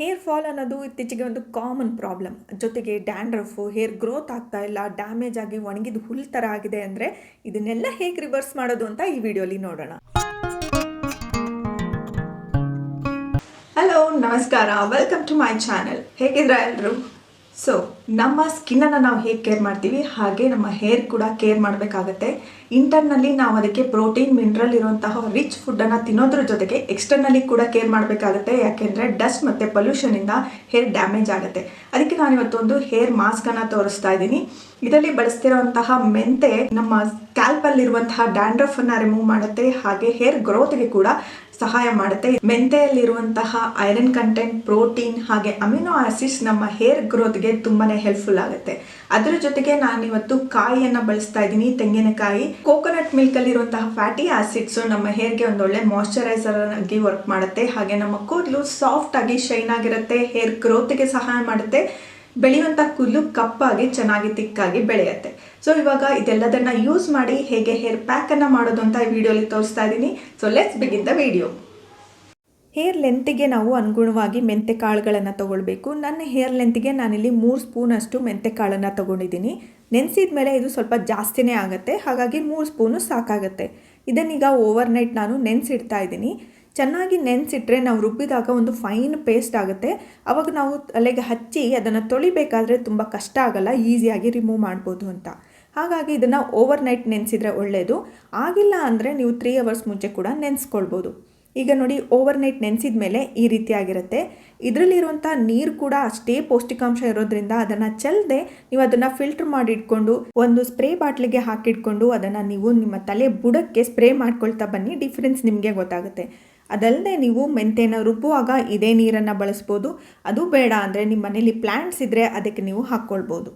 Hair fall ಅನ್ನೋದು ಇತ್ತೀಚೆಗೆ ಒಂದು ಕಾಮನ್ ಪ್ರಾಬ್ಲಮ್ ಜೊತೆಗೆ ಡ್ಯಾಂಡ್ರಫು ಹೇರ್ ಗ್ರೋತ್ ಆಗ್ತಾ ಇಲ್ಲ ಡ್ಯಾಮೇಜ್ ಆಗಿ ಒಣಗಿದ ಹುಲ್ ಥರ ಆಗಿದೆ ಅಂದರೆ ಇದನ್ನೆಲ್ಲ ಹೇಗೆ ರಿವರ್ಸ್ ಮಾಡೋದು ಅಂತ ಈ ವಿಡಿಯೋಲಿ ನೋಡೋಣ. ಹಲೋ ನಮಸ್ಕಾರ. ವೆಲ್ಕಮ್ ಟು ಮೈ ಚಾನೆಲ್ ಹೇಗಿದ್ರ ಎಲ್ಲರೂ ಸೊ ನಮ್ಮ ಸ್ಕಿನ್ನನ್ನು ನಾವು ಹೇಗೆ ಕೇರ್ ಮಾಡ್ತೀವಿ? ಹಾಗೆ ನಮ್ಮ ಹೇರ್ ಕೂಡ ಕೇರ್ ಮಾಡಬೇಕಾಗತ್ತೆ. ಇಂಟರ್ನಲ್ಲಿ ನಾವು ಅದಕ್ಕೆ ಪ್ರೋಟೀನ್, ಮಿನರಲ್ ಇರುವಂತಹ ರಿಚ್ ಫುಡ್ಡನ್ನು ತಿನ್ನೋದ್ರ ಜೊತೆಗೆ ಎಕ್ಸ್ಟರ್ನಲ್ಲಿ ಕೂಡ ಕೇರ್ ಮಾಡಬೇಕಾಗತ್ತೆ. ಯಾಕೆಂದರೆ ಡಸ್ಟ್ ಮತ್ತು ಪೊಲ್ಯೂಷನಿಂದ ಹೇರ್ ಡ್ಯಾಮೇಜ್ ಆಗುತ್ತೆ. ಅದಕ್ಕೆ ನಾನು ಇವತ್ತೊಂದು ಹೇರ್ ಮಾಸ್ಕನ್ನು ತೋರಿಸ್ತಾ ಇದ್ದೀನಿ. ಇದರಲ್ಲಿ ಬಳಸ್ತಿರುವಂತಹ ಮೆಂತೆ ನಮ್ಮ ಸ್ಕ್ಯಾಲ್ಪಲ್ಲಿರುವಂತಹ ಡ್ಯಾಂಡ್ರಫನ್ನು ರಿಮೂವ್ ಮಾಡುತ್ತೆ. ಹಾಗೆ ಹೇರ್ ಗ್ರೋತ್ಗೆ ಕೂಡ ಸಹಾಯ ಮಾಡುತ್ತೆ. ಮೆಂತೆಯಲ್ಲಿರುವಂತಹ ಐರನ್ ಕಂಟೆಂಟ್ ಪ್ರೋಟೀನ್ ಹಾಗೆ ಅಮಿನೋ ಆಸಿಡ್ಸ್ ನಮ್ಮ ಹೇರ್ ಗ್ರೋತ್ಗೆ ತುಂಬಾನೇ ಹೆಲ್ಪ್ಫುಲ್ ಆಗುತ್ತೆ. ಅದರ ಜೊತೆಗೆ ನಾನು ಇವತ್ತು ಕಾಯಿಯನ್ನು ಬಳಸ್ತಾ ಇದ್ದೀನಿ, ತೆಂಗಿನಕಾಯಿ. ಕೋಕೋನಟ್ ಮಿಲ್ಕ್ ಅಲ್ಲಿರುವಂತಹ ಫ್ಯಾಟಿ ಆಸಿಡ್ಸ್ ನಮ್ಮ ಹೇರ್ಗೆ ಒಂದೊಳ್ಳೆ ಮಾಯಶ್ಚರೈಸರ್ ಆಗಿ ವರ್ಕ್ ಮಾಡುತ್ತೆ. ಹಾಗೆ ನಮ್ಮ ಕೂದಲು ಸಾಫ್ಟ್ ಆಗಿ ಶೈನ್ ಆಗಿರುತ್ತೆ ಹೇರ್ ಗ್ರೋತ್ಗೆ ಸಹಾಯ ಮಾಡುತ್ತೆ. ಬೆಳೆಯುವಂಥ ಕೂದಲು ಕಪ್ಪಾಗಿ ಚೆನ್ನಾಗಿ ತಿಕ್ಕಾಗಿ ಬೆಳೆಯುತ್ತೆ. ಸೊ ಇವಾಗ ಇದೆಲ್ಲದನ್ನ ಯೂಸ್ ಮಾಡಿ ಹೇಗೆ ಹೇರ್ ಪ್ಯಾಕನ್ನು ಮಾಡೋದು ಅಂತ ಈ ವಿಡಿಯೋಲಿ ತೋರಿಸ್ತಾ ಇದ್ದೀನಿ. So let's begin the video hair ಲೆಂತ್ಗೆ ನಾವು ಅನುಗುಣವಾಗಿ ಮೆಂತೆ ಕಾಳುಗಳನ್ನು ತೊಗೊಳ್ಬೇಕು. ನನ್ನ ಹೇರ್ ಲೆಂತ್ಗೆ ನಾನಿಲ್ಲಿ ಮೂರು ಸ್ಪೂನಷ್ಟು ಮೆಂತೆ ಕಾಳನ್ನು ತೊಗೊಂಡಿದ್ದೀನಿ. ನೆನೆಸಿದ ಮೇಲೆ ಇದು ಸ್ವಲ್ಪ ಜಾಸ್ತಿನೇ ಆಗುತ್ತೆ. ಹಾಗಾಗಿ ಮೂರು ಸ್ಪೂನು ಸಾಕಾಗುತ್ತೆ. ಇದನ್ನೀಗ ಓವರ್ ನೈಟ್ ನಾನು ನೆನೆಸಿಡ್ತಾ ಇದ್ದೀನಿ. ಚೆನ್ನಾಗಿ ನೆನೆಸಿಟ್ರೆ ನಾವು ರುಬ್ಬಿದಾಗ ಒಂದು ಫೈನ್ ಪೇಸ್ಟ್ ಆಗುತ್ತೆ. ಅವಾಗ ನಾವು ತಲೆಗೆ ಹಚ್ಚಿ ಅದನ್ನು ತೊಳಿಬೇಕಾದ್ರೆ ತುಂಬ ಕಷ್ಟ ಆಗಲ್ಲ. ಈಸಿಯಾಗಿ ರಿಮೂವ್ ಮಾಡ್ಬೋದು ಅಂತ. ಹಾಗಾಗಿ ಇದನ್ನು ಓವರ್ ನೈಟ್ ನೆನೆಸಿದ್ರೆ ಒಳ್ಳೆಯದು ಆಗಿಲ್ಲ ಅಂದರೆ ನೀವು ತ್ರೀ ಅವರ್ಸ್ ಮುಂಚೆ ಕೂಡ ನೆನೆಸ್ಕೊಳ್ಬೋದು. ಈಗ ನೋಡಿ ಓವರ್ ನೈಟ್ ನೆನೆಸಿದ ಮೇಲೆ ಈ ರೀತಿಯಾಗಿರುತ್ತೆ ಇದರಲ್ಲಿರುವಂಥ ನೀರು ಕೂಡ ಅಷ್ಟೇ ಪೌಷ್ಟಿಕಾಂಶ ಇರೋದ್ರಿಂದ ಅದನ್ನು ಚೆಲ್ಲದೆ ನೀವು ಅದನ್ನು ಫಿಲ್ಟರ್ ಮಾಡಿ ಇಟ್ಕೊಂಡು ಒಂದು ಸ್ಪ್ರೇ ಬಾಟ್ಲಿಗೆ ಹಾಕಿಟ್ಕೊಂಡು ಅದನ್ನು ನೀವು ನಿಮ್ಮ ತಲೆ ಬುಡಕ್ಕೆ ಸ್ಪ್ರೇ ಮಾಡ್ಕೊಳ್ತಾ ಬನ್ನಿ ಡಿಫ್ರೆನ್ಸ್ ನಿಮಗೆ ಗೊತ್ತಾಗುತ್ತೆ. ಅದಲ್ಲದೆ ನೀವು ಮೆಂತೆನ ರುಬ್ಬುವಾಗ ಇದೇ ನೀರನ್ನು ಬಳಸ್ಬೋದು. ಅದು ಬೇಡ ಅಂದರೆ ನಿಮ್ಮ ಮನೇಲಿ ಪ್ಲ್ಯಾಂಟ್ಸ್ ಇದ್ದರೆ ಅದಕ್ಕೆ ನೀವು ಹಾಕ್ಕೊಳ್ಬೋದು.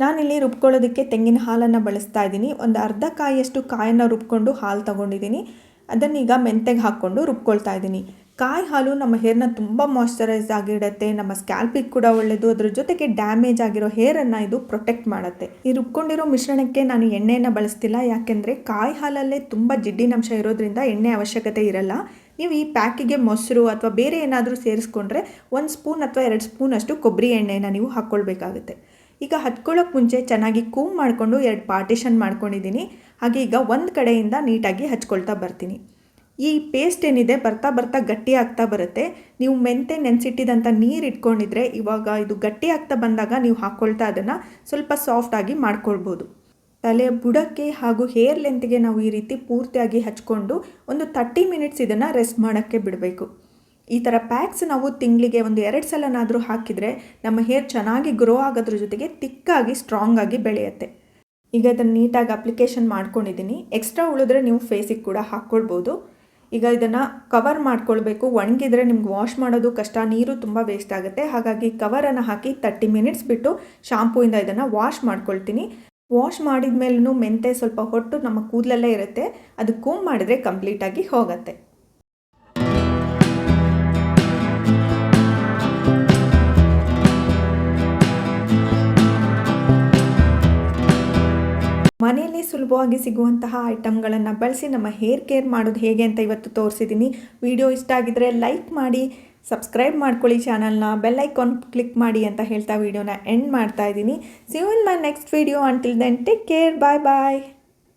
ನಾನಿಲ್ಲಿ ರುಬ್ಕೊಳ್ಳೋದಕ್ಕೆ ತೆಂಗಿನ ಹಾಲನ್ನು ಬಳಸ್ತಾ ಇದ್ದೀನಿ. ಒಂದು ಅರ್ಧ ಕಾಯಿಯಷ್ಟು ಕಾಯನ್ನು ರುಬ್ಕೊಂಡು ಹಾಲು ತೊಗೊಂಡಿದ್ದೀನಿ. ಅದನ್ನೀಗ ಮೆಂತೆಗೆ ಹಾಕ್ಕೊಂಡು ರುಬ್ಕೊಳ್ತಾ ಇದ್ದೀನಿ. ಕಾಯಿ ಹಾಲು ನಮ್ಮ ಹೇರ್ನ ತುಂಬ ಮಾಯ್ಶ್ಚರೈಸ್ ಆಗಿಡುತ್ತೆ. ನಮ್ಮ ಸ್ಕ್ಯಾಲ್ಪಿಗೆ ಕೂಡ ಒಳ್ಳೆಯದು ಅದ್ರ ಜೊತೆಗೆ ಡ್ಯಾಮೇಜ್ ಆಗಿರೋ ಹೇರನ್ನು ಇದು ಪ್ರೊಟೆಕ್ಟ್ ಮಾಡುತ್ತೆ. ಈ ರುಬ್ಕೊಂಡಿರೋ ಮಿಶ್ರಣಕ್ಕೆ ನಾನು ಎಣ್ಣೆಯನ್ನು ಬಳಸ್ತಿಲ್ಲ. ಯಾಕೆಂದರೆ ಕಾಯಿ ಹಾಲಲ್ಲೇ ತುಂಬ ಜಿಡ್ಡಿನಂಶ ಇರೋದ್ರಿಂದ ಎಣ್ಣೆ ಅವಶ್ಯಕತೆ ಇರಲ್ಲ. ನೀವು ಈ ಪ್ಯಾಕಿಗೆ ಮೊಸರು ಅಥವಾ ಬೇರೆ ಏನಾದರೂ ಸೇರಿಸ್ಕೊಂಡ್ರೆ ಒಂದು ಸ್ಪೂನ್ ಅಥವಾ ಎರಡು ಸ್ಪೂನಷ್ಟು ಕೊಬ್ಬರಿ ಎಣ್ಣೆನ ನೀವು ಹಾಕ್ಕೊಳ್ಬೇಕಾಗುತ್ತೆ. ಈಗ ಹಚ್ಕೊಳ್ಳೋಕೆ ಮುಂಚೆ ಚೆನ್ನಾಗಿ ಕೂಮ್ ಮಾಡಿಕೊಂಡು ಎರಡು ಪಾರ್ಟಿಷನ್ ಮಾಡ್ಕೊಂಡಿದ್ದೀನಿ. ಹಾಗೆ ಈಗ ಒಂದು ಕಡೆಯಿಂದ ನೀಟಾಗಿ ಹಚ್ಕೊಳ್ತಾ ಬರ್ತೀನಿ. ಈ ಪೇಸ್ಟ್ ಏನಿದೆ ಬರ್ತಾ ಬರ್ತಾ ಗಟ್ಟಿ ಆಗ್ತಾ ಬರುತ್ತೆ. ನೀವು ಮೆಂತೆ ನೆನೆಸಿಟ್ಟಿದಂಥ ನೀರು ಇಟ್ಕೊಂಡಿದ್ರೆ ಇವಾಗ ಇದು ಗಟ್ಟಿ ಆಗ್ತಾ ಬಂದಾಗ ನೀವು ಹಾಕ್ಕೊಳ್ತಾ ಅದನ್ನು ಸ್ವಲ್ಪ ಸಾಫ್ಟಾಗಿ ಮಾಡ್ಕೊಳ್ಬೋದು. ತಲೆ ಬುಡಕ್ಕೆ ಹಾಗೂ ಹೇರ್ ಲೆಂತ್ಗೆ ನಾವು ಈ ರೀತಿ ಪೂರ್ತಿಯಾಗಿ ಹಚ್ಕೊಂಡು ಒಂದು ತರ್ಟಿ ಮಿನಿಟ್ಸ್ ಇದನ್ನು ರೆಸ್ಟ್ ಮಾಡೋಕ್ಕೆ ಬಿಡಬೇಕು. ಈ ಥರ ಪ್ಯಾಕ್ಸ್ ನಾವು ತಿಂಗಳಿಗೆ ಒಂದು ಎರಡು ಸಲನಾದರೂ ಹಾಕಿದರೆ ನಮ್ಮ ಹೇರ್ ಚೆನ್ನಾಗಿ ಗ್ರೋ ಆಗೋದ್ರ ಜೊತೆಗೆ ತಿಕ್ಕಾಗಿ ಸ್ಟ್ರಾಂಗ್ ಆಗಿ ಬೆಳೆಯುತ್ತೆ. ಈಗ ಇದನ್ನು ನೀಟಾಗಿ ಅಪ್ಲಿಕೇಶನ್ ಮಾಡ್ಕೊಂಡಿದ್ದೀನಿ ಎಕ್ಸ್ಟ್ರಾ ಉಳಿದ್ರೆ ನೀವು ಫೇಸಿಗೆ ಕೂಡ ಹಾಕ್ಕೊಳ್ಬೋದು ಈಗ ಇದನ್ನು ಕವರ್ ಮಾಡ್ಕೊಳ್ಬೇಕು. ಒಣಗಿದ್ರೆ ನಿಮ್ಗೆ ವಾಶ್ ಮಾಡೋದು ಕಷ್ಟ. ನೀರು ತುಂಬ ವೇಸ್ಟ್ ಆಗುತ್ತೆ. ಹಾಗಾಗಿ ಕವರನ್ನು ಹಾಕಿ ತರ್ಟಿ ಮಿನಿಟ್ಸ್ ಬಿಟ್ಟು ಶಾಂಪೂಯಿಂದ ಇದನ್ನು ವಾಶ್ ಮಾಡ್ಕೊಳ್ತೀನಿ. ವಾಶ್ ಮಾಡಿದ ಮೇಲೂ ಮೆಂತೆ ಸ್ವಲ್ಪ ಹೊಟ್ಟು ನಮ್ಮ ಕೂದಲಲ್ಲೇ ಇರುತ್ತೆ. ಅದು ಕೂಮ್ ಮಾಡಿದರೆ ಕಂಪ್ಲೀಟಾಗಿ ಹೋಗುತ್ತೆ. ಸುಲಭವಾಗಿ ಸಿಗುವಂತಹ ಐಟಮ್ಗಳನ್ನು ಬಳಸಿ ನಮ್ಮ ಹೇರ್ ಕೇರ್ ಮಾಡೋದು ಹೇಗೆ ಅಂತ ಇವತ್ತು ತೋರಿಸಿದ್ದೀನಿ. ವಿಡಿಯೋ ಇಷ್ಟ ಆಗಿದ್ರೆ ಲೈಕ್ ಮಾಡಿ, ಸಬ್ಸ್ಕ್ರೈಬ್ ಮಾಡ್ಕೊಳ್ಳಿ ಚಾನಲ್ನ, ಬೆಲ್ ಐಕಾನ್ ಕ್ಲಿಕ್ ಮಾಡಿ ಅಂತ ಹೇಳ್ತಾ ವಿಡಿಯೋನ ಎಂಡ್ ಮಾಡ್ತಾ ಇದ್ದೀನಿ. See you in my next video until then take care bye bye